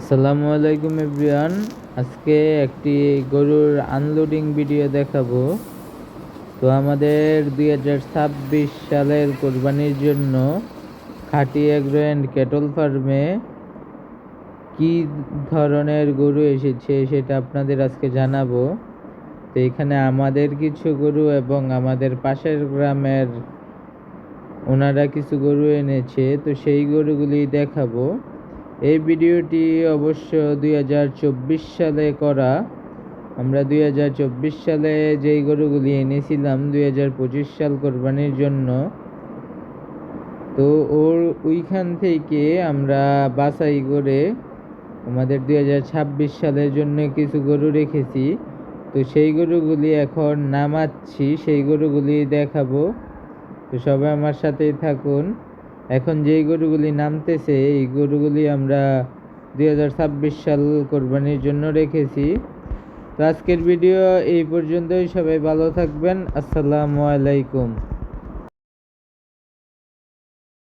আসসালামু আলাইকুম এভরিওয়ান। আজকে একটি গরুর আনলোডিং ভিডিও দেখাবো। তো আমাদের দুই হাজার ছাব্বিশ সালের কোরবানির জন্য খাটি অ্যান্ড ক্যাটল ফার্মে কী ধরনের গরু এসেছে সেটা আপনাদের আজকে জানাব। তো এখানে আমাদের কিছু গরু এবং আমাদের পাশের গ্রামের ওনারা কিছু গরু এনেছে। তো সেই গরুগুলি দেখাবো। এই ভিডিওটি অবশ্য দুই হাজার চব্বিশ সালে করা। আমরা দুই হাজার চব্বিশ সালে যেই গরুগুলি এনেছিলাম, দুই হাজার পঁচিশ সাল কোরবানির জন্য। তো ওর ওইখান থেকে আমরা বাছাই করে আমাদের দুই হাজার ছাব্বিশ সালের জন্য কিছু গরু রেখেছি। তো সেই গরুগুলি এখন নামাচ্ছি, সেই গরুগুলি দেখাবো। তো সবাই আমার সাথেই থাকুন। এখন যেই গরুগুলি নামতেছে, এই গরুগুলি আমরা দু হাজার ছাব্বিশ সাল কোরবানির জন্য রেখেছি। তো আজকের ভিডিও এই পর্যন্তই। সবাই ভালো থাকবেন। আসসালামু আলাইকুম।